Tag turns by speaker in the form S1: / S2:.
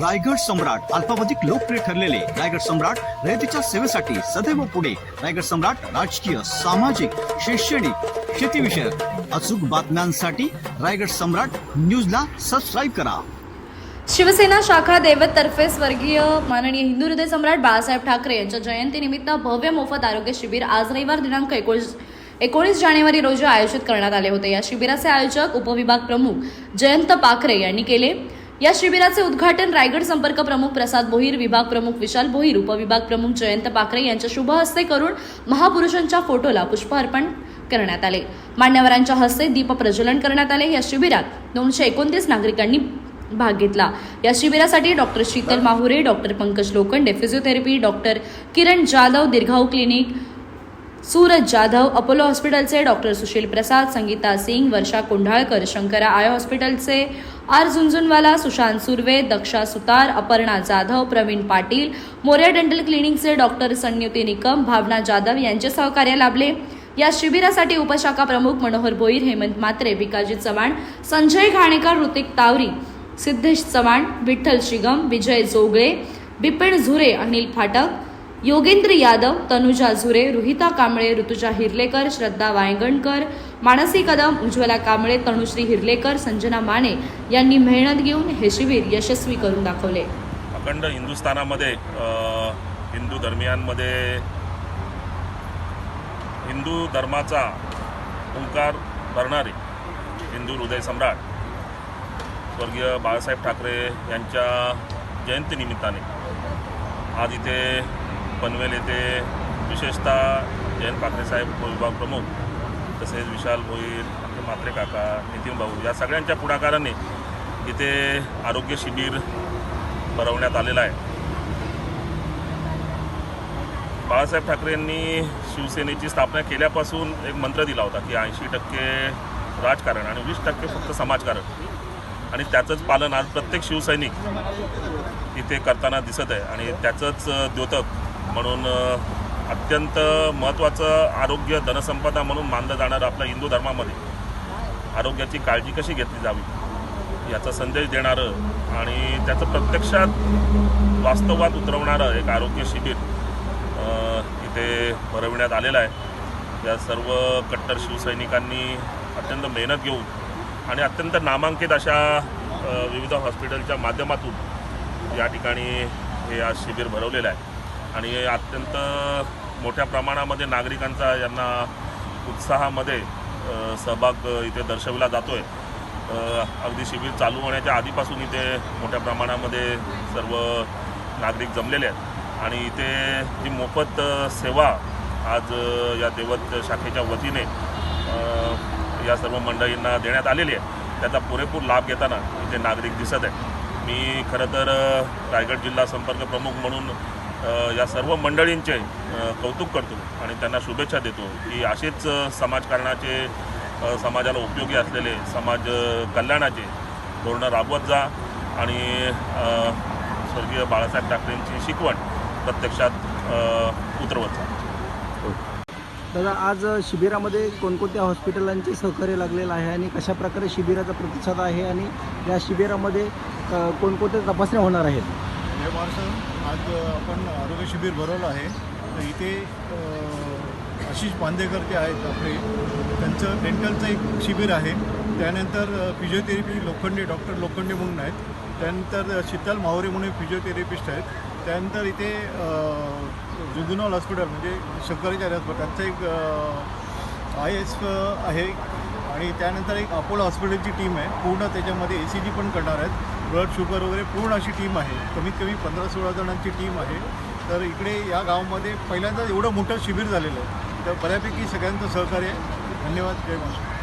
S1: रायगड सम्राट अल्पावधिक लोकप्रिय ठरलेले रायगड सम्राट रयतेच्या सेवेसाठी सदैव पुढे. रायगड सम्राट राजकीय सामाजिक शैक्षणिक शेतीविषयक अचूक बातम्यांसाठी रायगड सम्राट न्यूजला सबस्क्राईब करा.
S2: शिवसेना शाखा देवत तर्फे स्वर्गीय माननीय हिंदू हृदय सम्राट बाळासाहेब ठाकरे यांच्या जयंतीनिमित्त भव्य मोफत आरोग्य शिबिर आज रविवार दिनांक एकोणीस एकोणीस जानेवारी रोजी आयोजित करण्यात आले होते. या शिबिराचे आयोजक उपविभाग प्रमुख जयंत पाखरे यांनी केले. या शिबिराचे उद्घाटन रायगड संपर्क प्रमुख प्रसाद भोईर विभाग प्रमुख विशाल भोईर उपविभाग प्रमुख जयंत पाखरे यांच्या शुभ हस्ते करून महापुरुषांच्या फोटोला पुष्प अर्पण करण्यात आले. मान्यवरांच्या हस्ते दीप प्रज्वलन करण्यात आले. या शिबिरात दोनशे एकोणतीस नागरिकांनी भाग घेतला. या शिबिरासाठी doctor Sheetal Mahure doctor Pankaj Lokhande physiotherapy doctor Kiran Jadhav Dirghau clinic Suraj Jadhav Apollo हॉस्पिटलचे डॉक्टर सुशील प्रसाद संगीता सिंग वर्षा कोंढाळकर शंकरा आय हॉस्पिटलचे आर झुंझुनवाला सुशांत सुर्वे दक्षा सुतार अपर्णा जाधव प्रवीण पाटील मोर्या डेंटल क्लिनिकचे डॉक्टर संयुती निकम भावना जाधव यांचे सहकार्य लाभले. या शिबिरासाठी उपशाखा प्रमुख मनोहर भोईर हेमंत मात्रे विकाजी चव्हाण संजय घाणेकर ऋतिक तावरी सिद्धेश चव्हाण विठ्ठल शिगम विजय जोगळे बिपिन झुरे अनिल फाटक योगेंद्र यादव तनुजा झुरे रुहिता कांबळे ऋतुजा हिरलेकर श्रद्धा वायंगणकर मानसी कदम उज्ज्वला कांबळे तनुश्री हिरलेकर संजना माने यांनी मेहनत घेऊन हे शिबिर यशस्वी करून दाखवले.
S3: अखंड हिंदुस्थानामध्ये हिंदू धर्मियांमध्ये हिंदू धर्माचा ओंकार भरणारे हिंदू हृदय सम्राट स्वर्गीय बाळासाहेब ठाकरे यांच्या जयंतीनिमित्ताने आज इथे पनवेल येथे विशेषतः जयंत ठाकरे साहेब विभाग प्रमुख तसेच विशाल भोईर आपले मात्रे काका नितीन भाऊ या सगळ्यांच्या पुढाकाराने इथे आरोग्य शिबिर भरवण्यात आलेला आहे. बाळासाहेब ठाकरे यांनी शिवसेनेची स्थापना केल्यापासून एक मंत्र दिला होता की ऐंशी टक्के राजकारण आणि वीस टक्के फक्त समाजकारण. आणि त्याचंच पालन आज प्रत्येक शिवसैनिक इथे करताना दिसत आहे. आणि त्याचंच द्योतक म्हणून अत्यंत महत्त्वाचं आरोग्य धनसंपदा म्हणून मानलं जाणारं आपल्या हिंदू धर्मामध्ये. आरोग्याची काळजी कशी घेतली जावी? याचा संदेश देणारं आणि त्याचं प्रत्यक्षात वास्तवात उतरवणारं एक आरोग्य शिबिर इथे भरविण्यात आलेलं आहे. या सर्व कट्टर शिवसैनिकांनी अत्यंत मेहनत घेऊन आणि अत्यंत नामांकित अशा विविध हॉस्पिटलच्या माध्यमातून या ठिकाणी हे आज शिबिर भरवलेलं आहे. आणि अत्यंत मोठ्या प्रमाणामध्ये नागरिकांचा यांना उत्साहामध्ये सहभाग इथे दर्शविला जातो आहे अगदी शिबिर चालू होण्याच्या आधीपासून इथे मोठ्या प्रमाणामध्ये सर्व नागरिक जमलेले आहेत. आणि इथे जी मोफत सेवा आज या देवत शाखेच्या वतीने या सर्व मंडळींना देण्यात आलेली आहे. त्याचा पुरेपूर लाभ घेताना इथे नागरिक दिसत आहे मी खरं तर रायगड जिल्हा संपर्क प्रमुख म्हणून या सर्व मंडळींचे कौतुक करतो आणि त्यांना शुभेच्छा देतो की असेच समाजकारणाचे समाजाला उपयोगी असलेले समाज कल्याणाचे धोरणं राबवत जा आणि स्वर्गीय बाळासाहेब ठाकरेंची शिकवण प्रत्यक्षात उतरवत जा.
S4: दादा आज शिबिरामध्ये कोणकोणत्या हॉस्पिटलांचे सहकार्य लागलेलं आहे आणि कशा प्रकारे शिबिराचा प्रतिसाद आहे आणि या शिबिरामध्ये कोणकोणत्या तपासण्या होणार आहेत?
S5: जय आज आपण आरोग्य शिबिर भरवलं आहे. तर इथे आशिष बांदेकर जे आहेत आपले त्यांचं डेंटलचं एक शिबिर आहे. त्यानंतर फिजिओथेरपी लोखंडे डॉक्टर लोखंडे म्हणून आहेत. त्यानंतर शीतल माहुरे म्हणून फिजिओथेरपिस्ट आहेत. त्यानंतर इथे जुगुनॉल हॉस्पिटल म्हणजे शंकराचार्य हॉस्पिटल त्यांचं एक आय एस आहे. आणि त्यानंतर एक अपोलो हॉस्पिटलची टीम आहे. पूर्ण त्याच्यामध्ये ए सी जी पण करणार आहेत. ब्लड शुगर वगैरे पूर्ण अशी टीम आहे. कमीत कमी पंधरा सोळा जणांची टीम आहे. तर इकडे या गावामध्ये पहिल्यांदा एवढं मोठं शिबिर झालेलं आहे. तर बऱ्यापैकी सगळ्यांचं सहकार्य आहे. धन्यवाद. जय महाराष्ट्र.